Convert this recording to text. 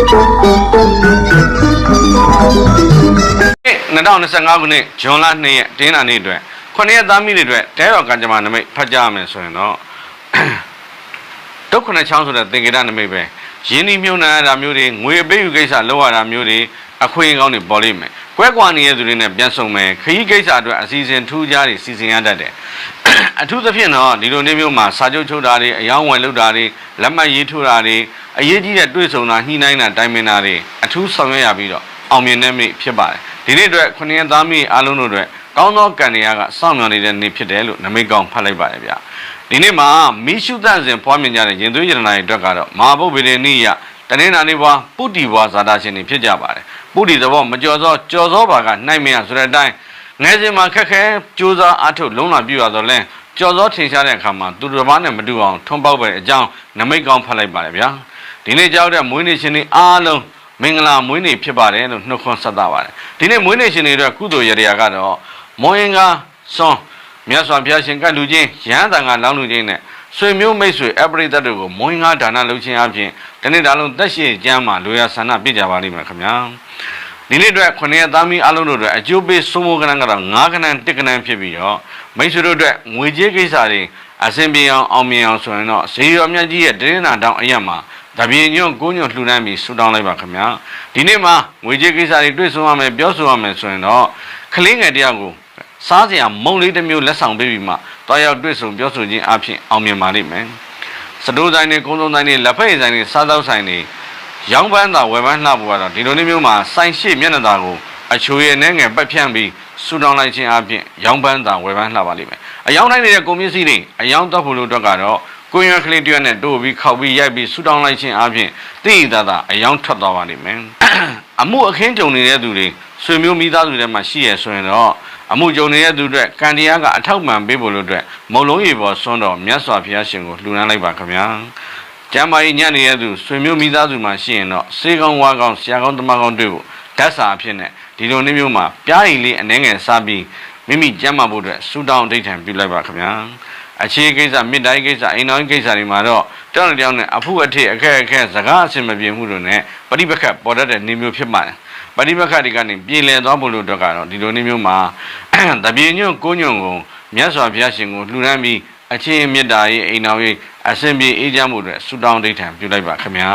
2025ခုနှစ်ဇွန်လ2ရက်တင်းနာနေ့အတွက်9ရက်သားမိတွေအတွက်တဲတော်ကံကြမ္မာနမိတ်ဖတ်ကြရမယ်ဆိုရင်တော့ဒုက္ခနဲ့ချောင်းဆိုတဲ့သင်္ကေတနမိတ်ပဲရင်းနှီးမြုံနှံရတာမျိုးတွေငွေအပေးယူကိစ္စလုပ်ရတာမျိုးတွေအခွင့်အကောင်းတွေပေါ်လိမ့်မယ်။ ကွဲကွာနေတဲ့သူတွေနဲ့ပြန်ဆုံမယ်ခရီးကိစ္စအတွက်အစီအစဉ်ထူးခြားတွေစီစဉ်ရတတ်တယ်။အထူးသဖြင့်တော့ဒီလိုနေ့မျိုးမှာစာချုပ်ချုပ်တာတွေအယောင်းဝယ်လုပ်တာတွေလက်မှတ်ရေးထိုးတာတွေအရေးကြီးတဲ့တွေ့ဆုံတာညှိနှိုင်းတာတိုင်ပင်တာတွေအထူးဆောင်ရွက်ရပြီးတော့အောင်မြင်တဲ့နေ့ဖြစ်ပါတယ်။ဒီနေ့အတွက်ခုနှစ်ရက်သားမိအားလုံးတို့အတွက်ကောင်းသောကံတရားကစောင့်မျှော်နေတဲ့နေ့ဖြစ်တယ်လို့နမိတ်ကောင်းဖတ်လိုက်ပါတယ်ဗျာ။ဒီနေ့မှာမိရှုသန့်စဉ်ပွားမြင်ကြတဲ့ရင်သွေးရတနာတွေအတွက်ကတော့မဟာဗုဒ္ဓဗေဒနိယ တနင်္လာနေ့ဘွားပုတ္တိဘွားဇာတာရှင်တွေဖြစ်ကြပါတယ်။ပုတ္တိသဘောမကြော်သောကြော်သောဘာကနိုင်မရဆိုတဲ့အတိုင်းငယ်စဉ်မှာခက်ခဲကြိုးစားအားထုတ်လုံးလာပြရတော့လဲကြော်သောထင်ရှားတဲ့အခါမှာသူတစ်ပါးနဲ့မတူအောင်ထွန်းပေါက်ပဲအကြောင်းနမိတ်ကောင်းဖတ်လိုက်ပါတယ်ဗျာ။ဒီနေ့ကြောက်တဲ့မွေးနေ့ရှင်တွေအားလုံးမင်္ဂလာမွေးနေ့ဖြစ်ပါတယ်လို့နှုတ်ခွန်းဆက်သပါတယ်ဒီနေ့မွေးနေ့ရှင်တွေအတွက်ကုသိုလ်ရတရားကတော့မောရင်ကစွန်မြတ်စွာဘုရားရှင်ကလူချင်းရဟန်းတန်ကလောင်းလူချင်းနဲ့ ဆွေမျိုးမိတ်ဆွေအပရိသတ်တို့ကိုမောရင်ကဒါနလုပ်ခြင်းအပြင်ဒီနေ့ဒါလုံးတက်ရှိကျမ်းမှာလူရဆန္ဒပြကြပါလိမ့်မယ်ခင်ဗျာဒီနေ့အတွက်ခုနှစ်ရက်သားမီးအလုံးတို့အတွက်အကျိုးပေးစိုးမိုးကဏ္ဍကတော့9ကဏ္ဍ1ကဏ္ဍဖြစ်ပြီးတော့မိတ်ဆွေတို့အတွက်ငွေကြေးကိစ္စတွေအဆင်ပြေအောင်အောင်မြင်အောင်ဆိုရင်တော့ဇေယောအမြတ်ကြီးရဲ့တင်းနာတောင်အရက်မှာတပြင်းညွန့်ကိုညွန့်လှူဒန်းပြီးဆူတောင်းလိုက်ပါခင်ဗျာဒီနေ့မှာငွေကြေးကိစ္စတွေတွေ့ဆုံရမယ်ပြောဆိုရမယ်ဆိုရင်တော့ကလေးငယ်တယောက်ကို စားစရာမုံလေးတစ်မျိုးလက်ဆောင်ပေးပြီးမှတွားရောက်တွေ့ဆုံပြောဆိုခြင်းအပြင်အောင်မြင်ပါလိမ့်မယ်စတိုးဆိုင်တွေကုန်းဆုံးဆိုင်တွေလက်ဖက်ရည်ဆိုင်တွေစားသောက်ဆိုင်တွေရောင်းပန်းသာဝယ်ပန်းလှဖို့ကတော့ဒီလိုနေ့မျိုးမှာဆိုင်ရှိမျက်နှာသာကိုအချိုရည်နဲ့ငယ်ပတ်ဖြန့်ပြီးဆူတောင်းလိုက်ခြင်းအပြင်ရောင်းပန်းသာဝယ်ပန်းလှပါလိမ့်မယ်အယောင်းတိုင်းနေတဲ့ကုန်ပစ္စည်းတွေအယောင်းတော့ဖို့လို့အတွက်ကတော့ကိုရင်ကလေးတရွက်နဲ့တို့ပြီးခောက်ပြီးရိုက်ပြီးဆူတောင်းလိုက်ခြင်းအပြင်သိရတာအယောင်းထွက်သွားပါလိမ့်မယ် အမှုအခင်းကြုံနေတဲ့သူတွေဆွေမျိုးမိသားစုတွေမှာရှိရဆိုရင်တော့အမှုကြုံနေတဲ့သူတွေကံတရားကအထောက်ပံ့ပေးဖို့လို့အတွက်မုံလုံးရေပေါ်ဆွန်းတော်မြတ်စွာဘုရားရှင်ကိုလှူဒန်းလိုက်ပါခင်ဗျာကျမ်းမာရေးညံ့နေတဲ့သူဆွေမျိုးမိသားစုမှာရှိရင်တော့စေကောင်းဝါကောင်းဆရာကောင်းတမကောင်းတွေ့ဖို့ဓာတ်စာအဖြစ်နဲ့ဒီလိုနေ့မျိုးမှာပြားရည်လေးအနှဲငယ်စားပြီးမိမိကျမ်းမာဖို့အတွက်ဆူတောင်းအဋ္ဌံပြုလိုက်ပါခင်ဗျာ အခြေကိစ္စမြစ်တိုင်းကိစ္စအိမ်တော်ကိစ္စတွေမှာတော့တောင်းတယောက်နဲ့အဖို့အထစ်အခက်အခဲစကားအဆင်မပြေမှုတို့နဲ့ပရိပခတ်ပေါ်တတ်တဲ့နေမျိုးဖြစ်ပါတယ်ပရိပခတ်တွေကနေပြည်လည်သွားဖို့လို့အတွက်ကတော့ဒီလိုနေ့မျိုးမှာတပြေညွန့်ကိုညွန့်ကိုမြတ်စွာဘုရားရှင်ကိုလှူဒန်းပြီးအချင်းမေတ္တာရေးအိမ်တော်ရေးအစဉ်ပြေအေးချမ်းမှုအတွက်ဆုတောင်းဒိဋ္ဌံပြုလိုက်ပါခင်ဗျာ